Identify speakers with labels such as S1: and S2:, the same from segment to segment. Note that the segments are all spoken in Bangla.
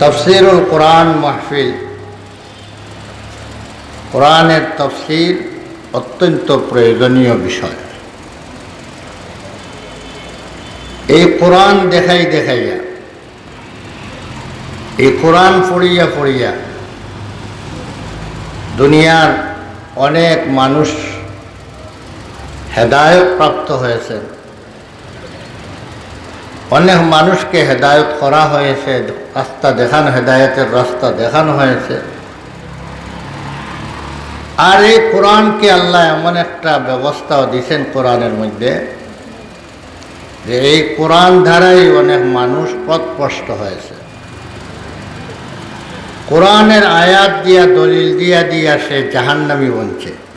S1: তফসিরুল কোরআন মাহফিল। কোরআনের তফসির অত্যন্ত প্রয়োজনীয় বিষয়। এই কোরআন দেখাই দেখাইয়া, এই কোরআন পড়িয়া পড়িয়া দুনিয়ার অনেক মানুষ হেদায়ত প্রাপ্ত হয়েছেন। অনেক মানুষকে হেদায়ত করা হয়েছে, রাস্তা দেখানো, হেদায়তের রাস্তা দেখানো হয়েছে। আর এই কোরআনকে আল্লাহ এমন একটা ব্যবস্থাও দিয়েছেন কোরআনের মধ্যে যে এই কোরআন ধারাই অনেক মানুষ পথস্পষ্ট হয়েছে। কোরআনের আয়াত দিয়া, দলিল দিয়া দিয়া সে জাহান্নামি বনছে।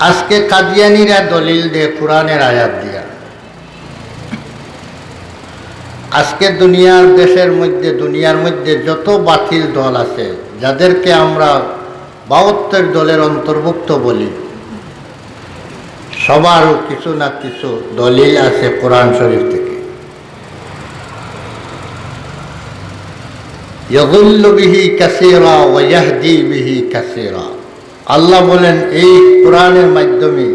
S1: আজকে কাদিয়ানিরা দলিল দে কোরআনের আয়াত দিয়া। আজকে দুনিয়ার দেশের মধ্যে, দুনিয়ার মধ্যে যত বাতিল দল আছে, যাদেরকে আমরা বাহাত্তর দলের অন্তর্ভুক্ত বলি সবারও কিছু না কিছু দলিল আছে কোরআন শরীফ থেকে। ইয়গুল্লু বিহি কাসিরা ওয়াহদি বিহি কাসিরা। আল্লাহ বলেন, এই কোরআনের মাধ্যমে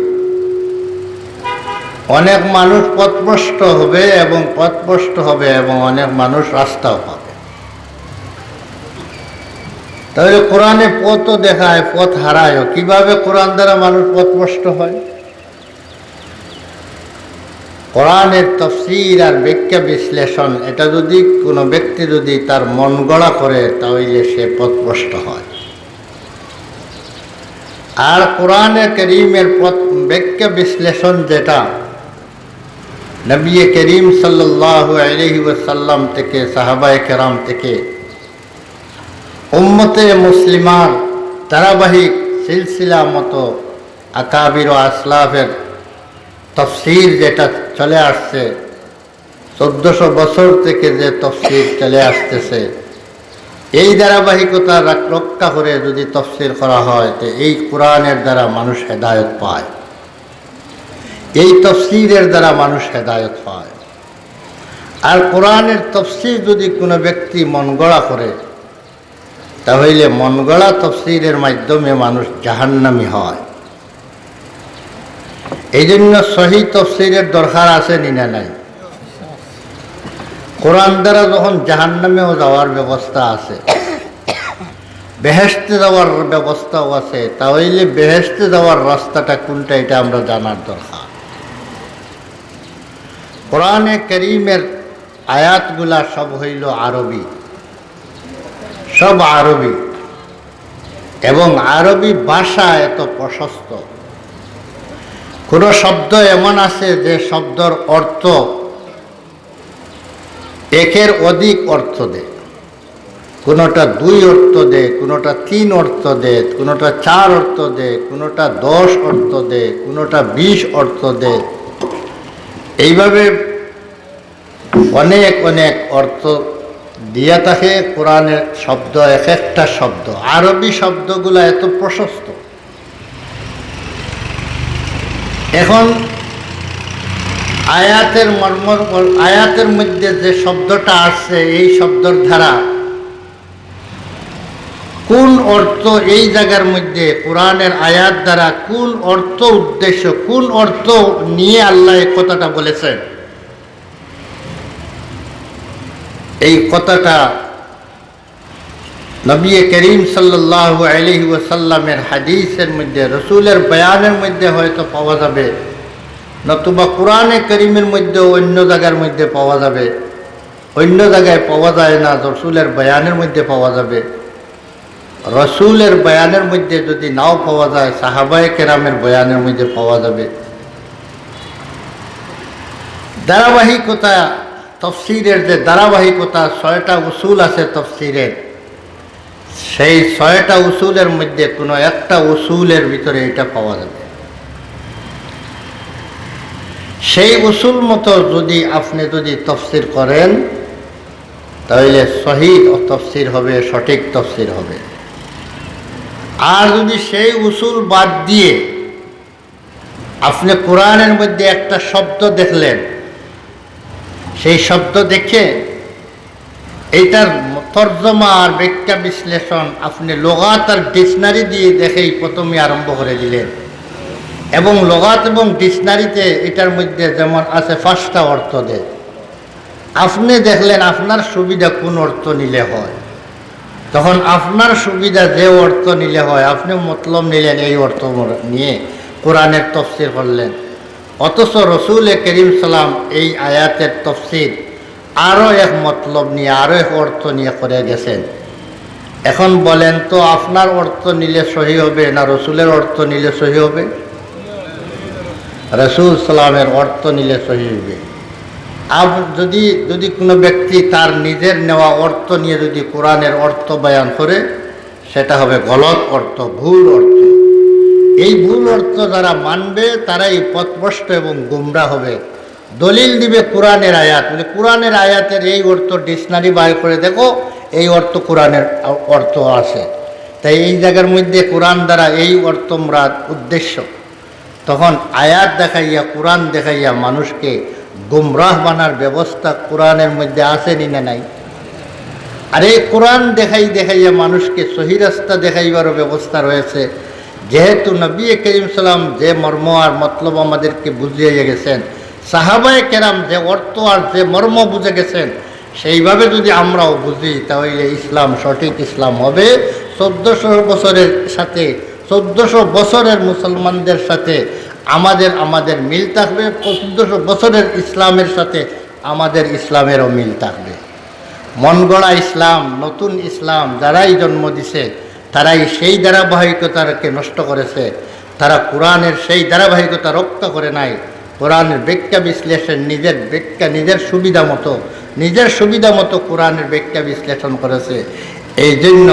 S1: অনেক মানুষ পথভ্রষ্ট হবে এবং পথভ্রষ্ট হবে এবং অনেক মানুষ রাস্তাও পাবে। তাহলে কোরআনে পথও দেখায়, পথ হারায়ও। কীভাবে কোরআন দ্বারা মানুষ পথভ্রষ্ট হয়? কোরআনের তফসির আর ব্যাখ্যা বিশ্লেষণ, এটা যদি কোনো ব্যক্তি যদি তার মন গড়া করে, তাহলে সে পথভ্রষ্ট হয়। আর কোরআনে করিমের পথ ব্যাখ্যা বিশ্লেষণ যেটা নবী করিম সাল্লাহ আলহি ওসাল্লাম থেকে সাহাবাই কেরাম থেকে, উম্মতে মুসলিমার ধারাবাহিক সিলসিলা মতো আকাবির ও আসলাফের তফসির যেটা চলে আসছে, চোদ্দশো বছর থেকে যে তফসির চলে আসতেছে। এই ধারাবাহিকতা রক্ষা করে যদি তফসিল করা হয়, তো এই কোরআনের দ্বারা মানুষ হেদায়ত পায়। এই তফসিলের দ্বারা মানুষ হেদায়ত পায় আর কোরআনের তফসিল যদি কোনো ব্যক্তি মন গড়া করে, তাহলে মন গড়া তফসিলের মাধ্যমে মানুষ জাহান্নামি হয়। এই জন্য সহি তফসিলের দরকার আছে নিনা নাই? কোরআন দ্বারা যখন জাহান্নামেও যাওয়ার ব্যবস্থা আছে বেহেস্তে যাওয়ার ব্যবস্থাও আছে, তাহলে বেহেস্তে যাওয়ার রাস্তাটা কোনটা এটা আমরা জানার দরকার। কোরআনে করিমের আয়াতগুলা সব হইল আরবি। সব আরবি। এবং আরবি ভাষা এত প্রশস্ত। কোনো শব্দ এমন আছে যে শব্দর অর্থ একের অধিক অর্থ দেয় কোনোটা দুই অর্থ দেয় কোনোটা তিন অর্থ দেয় কোনোটা চার অর্থ দেয় কোনোটা দশ অর্থ দেয় কোনোটা বিশ অর্থ দেয় এইভাবে অনেক অনেক অর্থ দিয়া থাকে কোরআনের শব্দ, এক একটা শব্দ। আরবি শব্দগুলো এত প্রশস্ত। এখন আয়াতের মর্ম আয়াতের মধ্যে যে শব্দটা আসছে এই শব্দর ধারা। কোন অর্থ এই জায়গার মধ্যে? কোরআনের আয়াত দ্বারা কোন অর্থ উদ্দেশ্য, কোন অর্থ নিয়ে আল্লাহ এই কথাটা বলেছেন? এই কথাটা নবী করিম সাল্লাহ আলহি হাদিসের মধ্যে, রসুলের বয়ানের মধ্যে হয়তো পাওয়া যাবে। নতুবা কোরআনে করিমের মধ্যে অন্য জায়গার মধ্যে পাওয়া যাবে অন্য জায়গায় পাওয়া যায় না রসুলের বয়ানের মধ্যে পাওয়া যাবে রসুলের বয়ানের মধ্যে যদি নাও পাওয়া যায় সাহাবায় কেরামের বয়ানের মধ্যে পাওয়া যাবে ধারাবাহিকতা তফসিরের যে ধারাবাহিকতা ছয়টা উসুল আছে তফসিরের সেই ছয়টা উসুলের মধ্যে কোনো একটা উসুলের ভিতরে এটা পাওয়া যাবে সেই উসুল মতো যদি আপনি যদি তফসির করেন, তাহলে সহি তফসির হবে, সঠিক তফসির হবে। আর যদি সেই উসুল বাদ দিয়ে আপনি কোরআনের মধ্যে একটা শব্দ দেখলেন, সেই শব্দ দেখে এইটার তর্জমা আর ব্যাখ্যা বিশ্লেষণ আপনি লোগাত আর ডিকশনারি দিয়ে দেখেই প্রথমে আরম্ভ করে দিলেন। এবং লগাত এবং ডিকশনারিতে এটার মধ্যে যেমন আছে পাঁচটা অর্থ দেয় আপনি দেখলেন আপনার সুবিধা কোন অর্থ নিলে হয়? তখন আপনার সুবিধা যে অর্থ নিলে হয়, আপনি মতলব নিলেন এই অর্থ নিয়ে কোরআনের তফসির করলেন। অথচ রসুল করিম সালাম এই আয়াতের তফসির আরও এক মতলব নিয়ে, আরও এক অর্থ নিয়ে করে গেছেন। এখন বলেন তো, আপনার অর্থ নিলে সহি হবে না রসুলের অর্থ নিলে সহি হবে? রসুল সালামের অর্থ নিলে সহি আর যদি যদি কোনো ব্যক্তি তার নিজের নেওয়া অর্থ নিয়ে যদি কোরআনের অর্থ বয়ান করে, সেটা হবে গলত অর্থ, ভুল অর্থ। এই ভুল অর্থ যারা মানবে, তারাই পথভ্রষ্ট এবং গুমরা হবে। দলিল দিবে কোরআনের আয়াত। বলে, কোরআনের আয়াতের এই অর্থ ডিকশনারি বার করে দেখো, এই অর্থ কোরআনের অর্থ আছে। তাই এই জায়গার মধ্যে কোরআন দ্বারা এই অর্থ মুরাদ উদ্দেশ্য। তখন আয়াত দেখাইয়া, কোরআন দেখাইয়া মানুষকে গুমরাহ বানার ব্যবস্থা কোরআনের মধ্যে আসেনি না নাই? আর এই কোরআন দেখাই দেখাইয়া মানুষকে সহি রাস্তা দেখাইবারও ব্যবস্থা রয়েছে। যেহেতু নবী করিম সালাম যে মর্ম আর মতলব আমাদেরকে বুঝিয়ে গেছেন, সাহাবায় কেরাম যে অর্থ আর যে মর্ম বুঝে গেছেন, সেইভাবে যদি আমরাও বুঝি, তাহলে ইসলাম সঠিক ইসলাম হবে। চোদ্দশো বছরের সাথে চোদ্দশো বছরের মুসলমানদের সাথে আমাদের আমাদের মিল থাকবে। চোদ্দশো বছরের ইসলামের সাথে আমাদের ইসলামেরও মিল থাকবে। মনগড়া ইসলাম, নতুন ইসলাম যারাই জন্ম দিছে, তারাই সেই ধারাবাহিকতাকে নষ্ট করেছে। তারা কোরআনের সেই ধারাবাহিকতা রক্ষা করে নাই। কোরআনের ব্যাখ্যা বিশ্লেষণ নিজের ব্যাখ্যা, নিজের সুবিধা মতো, নিজের সুবিধা মতো কোরআনের ব্যাখ্যা বিশ্লেষণ করেছে। এই জন্য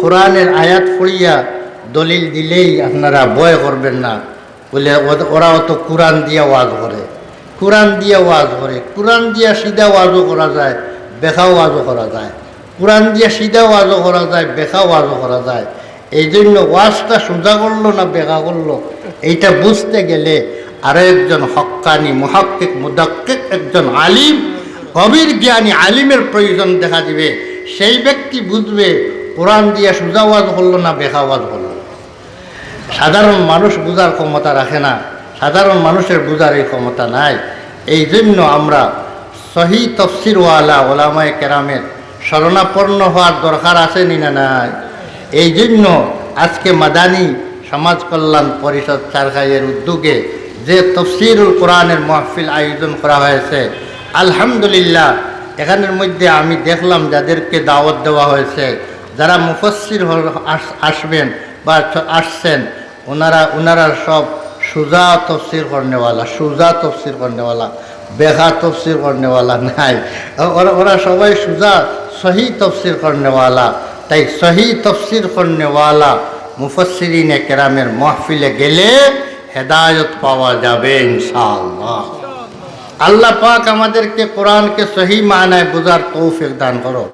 S1: কোরআনের আয়াত পড়িয়া দলিল দিলেই আপনারা বয় করবেন না। বলে ওরা অত কোরআন দিয়ে ওয়াজ করে। কোরআন দিয়ে ওয়াজ করে। কোরআন দিয়ে সিধা ওয়াজও করা যায় বেখা ওয়াজও করা যায়। কোরআন দিয়ে সিধা ওয়াজও করা যায় বেখা ওয়াজও করা যায়। এই জন্য ওয়াজটা সোজা করল না বেখা করল? এইটা বুঝতে গেলে আরও একজন হক্কানি মহাক্কিক, মুদাক্কিক একজন আলিম, গভীর জ্ঞানী আলিমের প্রয়োজন দেখা দিবে। সেই ব্যক্তি বুঝবে কোরআন দিয়ে সোজা ওয়াজ করল না বেখা ওয়াজ করল। সাধারণ মানুষ বোঝার ক্ষমতা রাখে না। সাধারণ মানুষের বোঝার এই ক্ষমতা নাই। এই জন্য আমরা সহি তফসিরওয়ালা ওলামায় কেরামের শরণাপন্ন হওয়ার দরকার আছে নি না নাই? এই জন্য আজকে মাদানী সমাজ কল্যাণ পরিষদ চারখাইয়ের উদ্যোগে যে তফসিরুল কোরআনের মাহফিল আয়োজন করা হয়েছে, আলহামদুলিল্লাহ, এখানের মধ্যে আমি দেখলাম যাদেরকে দাওয়াত দেওয়া হয়েছে, যারা মুফসির আসবেন বা চ- আসছেন ওনারা ওনারা সব সুজা তফসির করনেওয়ালা সুজা তফসির করনেওয়ালা বেঘা তফসির করনেওয়ালা নাই ওরা ওরা সবাই সুজা সহি তফসির করনেওয়ালা তাই সহি তফসির করনেওয়ালা মুফসরিনে কেরামের মাহফিলে গেলে হেদায়ত পাওয়া যাবে ইনশাআল্লাহ আল্লাহ পাক আমাদেরকে কোরআনকে সহি মানায় বোঝার তৌফিক দান করো